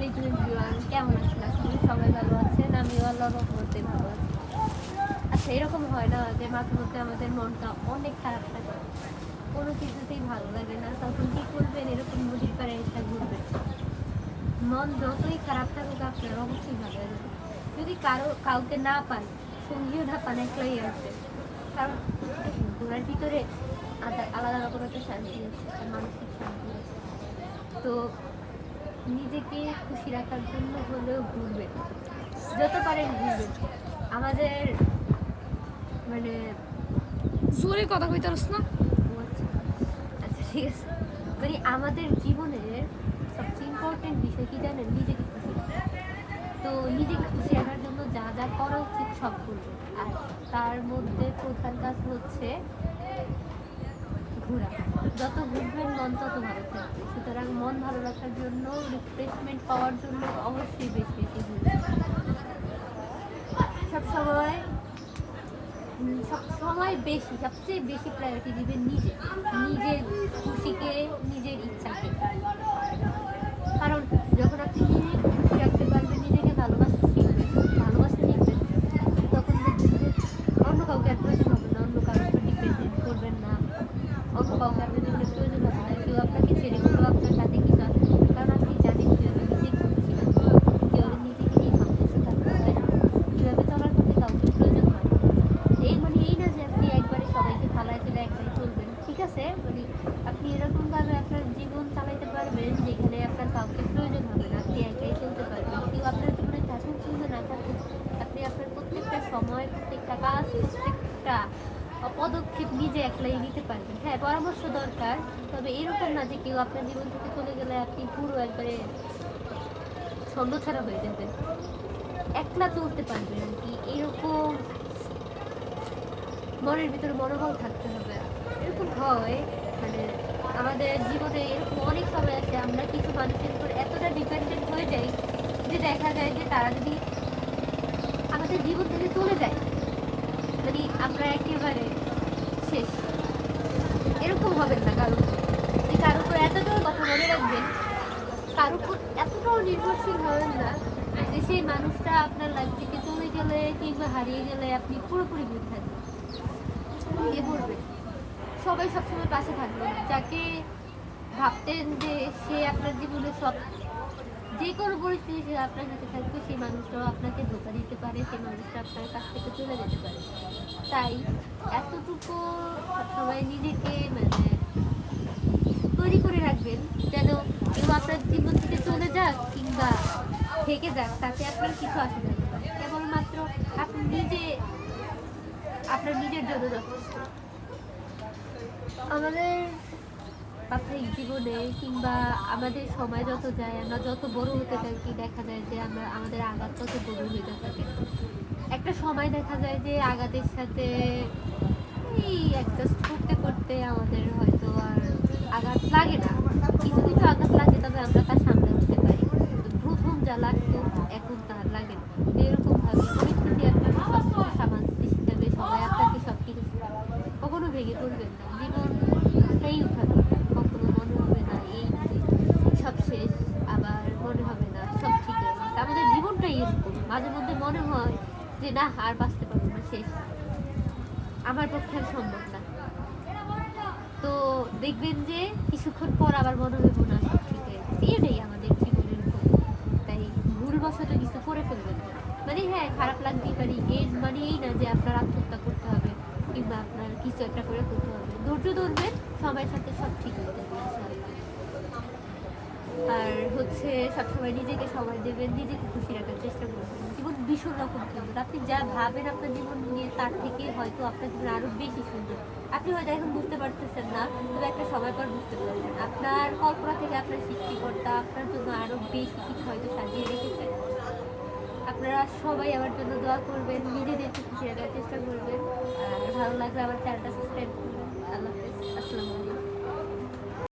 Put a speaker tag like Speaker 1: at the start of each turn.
Speaker 1: আলাইকুম এভরিওয়ান কেমন আছেন? করি সবাই ভালো আছেন। আমিও আল্লাহর রহমতে ভালো আছি। আচ্ছা এরকম হয় না যে মাঝে মধ্যে আমাদের মনটা অনেক খারাপ থাকে। কোনো কিছুতেই ভালো লাগে না। তখন কি করবেন? এরকম নদীর পাড়ে একটা ঘুরবেন। মন যতই খারাপ থাকুক আপনার, অবশ্যই ভালো লাগবে যদি কারও, কাউকে না পান, সঙ্গীও না পান, একলাই আসবে কারণ ঘোরার ভিতরে আলাদা আলাদা রকম একটা শান্তি আছে মানসিক শান্তি আছে। তো নিজেকে খুশি রাখার জন্য হলেও ঘুরবেন যত পারেন ঘুরবেন আমাদের মানে
Speaker 2: জোরে কথা কইতে পারছ না
Speaker 1: আচ্ছা। আচ্ছা ঠিক আছে। মানে আমাদের জীবনের সবচেয়ে ইম্পর্টেন্ট বিষয় কি জানেন? নিজেকে খুশি তো নিজেকে খুশি রাখার জন্য যা যা করা উচিত সব করবেন আর তার মধ্যে প্রধান কাজ হচ্ছে ঘোরা। যত ঘুরবেন মন তত ভালো থাকবে সুতরাং মন ভালো রাখার জন্য রিফ্রেশমেন্ট পাওয়ার জন্য অবশ্যই বেশি বেশি সবসময় সবসময় সব সময় বেশি, সবচেয়ে বেশি প্রায়োরিটি দিবেন নিজে নিজের খুশিকে নিজের ইচ্ছাকে কারণ যখন আপনি নিজে খুশি রাখতে পারবেন নিজেকে ভালোবাসতে শিখবেন ভালোবাসতে শিখবেন তখন দেখবেন যে অন্য কাউকে আর প্রয়োজন হবে না অন্য কারোর উপর ডিপেন্ডেন্ট করবেন না অন্য কাউকে আপনার জীবনে প্রয়োজন হবে না কেউ আপনাকে ছেড়ে কেউ আপনার সাথে কিছু আসবে না। কারণ আপনি জানেন কীভাবে নিজেকে খুশি রাখতে হবে কীভাবে নিজেকে নিয়ে সন্তুষ্ট থাকতে হয় কীভাবে চলার পথে কাউকে প্রয়োজন হয় না। এই মানে এই না যে আপনি একবারে সবাইকে ফালায় ফেলে একবারে চলবেন ঠিক আছে মানে আপনি এরকম ভাবে আপনার জীবন চালাইতে পারবেন যেখানে আপনার কাউকে প্রয়োজন হবে না, আপনি একাই চলতে পারবেন। কেউ আপনার জীবনে থাকুক কিংবা না থাকুক আপনি আপনার প্রত্যেকটা সময়, প্রত্যেকটা কাজ, প্রত্যেকটা পদক্ষেপ নিজে একলাই নিতে পারবেন। হ্যাঁ পরামর্শ দরকার, তবে এরকম না যে কেউ আপনার জীবন থেকে চলে গেলে আপনি পুরো একবারে ছন্দ ছাড়া হয়ে যাবেন। একলা চলতে পারবেন আর কি, এরকম মনের ভিতরে মনোবল থাকতে হবে। এরকম হয় মানে আমাদের জীবনে এরকম অনেক সময় আছে, আমরা কিছু মানুষের উপর এতটা ডিপেন্ডেন্ট হয়ে যাই যে দেখা যায় যে তারা যদি আমাদের জীবন থেকে চলে যায় মানে আমরা একেবারে শেষ। এরকম হবেন না উপর। যে কারোর উপর এতটাও কথা মনে রাখবেন কারোর উপর এতটাও নির্ভরশীল হবেন না যে সেই মানুষটা আপনার লাইফ থেকে চলে গেলে কিংবা হারিয়ে গেলে আপনি পুরোপুরি ভুল থাকবেন এ পড়বে সবাই সবসময় পাশে থাকবে। যাকে ভাবতেন যে সে আপনার জীবনে সব যে কোনো পরিস্থিতি সে আপনার সাথে থাকবে, সেই মানুষটাও আপনাকে ধোকা দিতে পারে, সেই মানুষটা আপনার কাছ থেকে চলে যেতে পারে। তাই এতটুকু সবাই নিজেকে মানে তৈরি করে রাখবেন, যেন কেউ আপনার জীবন থেকে চলে যাক কিংবা থেকে যাক, তাতে আপনার কিছু আসে না। কেবলমাত্র আপনি নিজে আপনার নিজের জন্য যথেষ্ট। আমাদের প্রাথমিক জীবনে কিংবা আমাদের সময় যত যায়, আমরা যত বড় হতে থাকি, দেখা যায় যে আমরা, আমাদের আঘাত তত বড় হতে থাকে। একটা সময় দেখা যায় যে আঘাতের সাথে এই অ্যাডজাস্ট করতে করতে আমাদের হয়তো আর আঘাত লাগে না। কিছু কিছু আঘাত লাগে, তবে আমরা তার সামনে উঠতে পারি। তো প্রথম যা লাগতো, এখন তার লাগে না। তো এরকম ভাবে পরিস্থিতি আপনাকে সবসময় সামাজিক হিসাবে সবাই আপনাকে সব কিছু কখনো ভেঙে পড়বেন না। জীবন সেই উঠাবে কখনো মনে হবে না, এই সব শেষ, আবার মনে হবে না, সব ঠিক গেছে। আমাদের জীবনটাই এরকম। মাঝে মধ্যে মনে হয় যে, না, আর বাঁচতে পারব না, শেষ। আমার পক্ষে আর সম্ভব না। তো দেখবেন যে, কিছুক্ষণ পর আবার মনে হইব না, সব ঠিক গেছে। এটাই আমাদের জীবনের গল্প। তাই ভুলবশত কিছু করে ফেলবেন মানে হ্যাঁ খারাপ লাগতেই পারি, এর মানে এই না যে আপনার আত্মহত্যা করতে হবে কিছু একটা করে করতে হবে। ধৈর্য ধরবেন সময়ের সাথে সব ঠিক হয়ে যাবে আর হচ্ছে সবসময় নিজেকে সময় দেবেন, নিজেকে খুশি রাখার চেষ্টা করবেন। জীবন ভীষণ রকম সুন্দর আপনি যা ভাবেন আপনার জীবন নিয়ে, তার থেকে হয়তো আপনার জীবন আরও বেশি সুন্দর। আপনি হয়তো এখন বুঝতে পারতেছেন না, তবে একটা সময় পর বুঝতে পারবেন। আপনার কল্পনা থেকে আপনার সৃষ্টিকর্তা আপনার জন্য আরও বেশি কিছু হয়তো সাজিয়ে রেখেছে। আপনারা সবাই আমার জন্য দোয়া করবেন, নিজেদের খুশি রাখার চেষ্টা করবেন। আর ভালো লাগলে আমার চ্যানেলটা সাবস্ক্রাইব করবেন। আল্লাহ হাফেজ। আসসালামু আলাইকুম।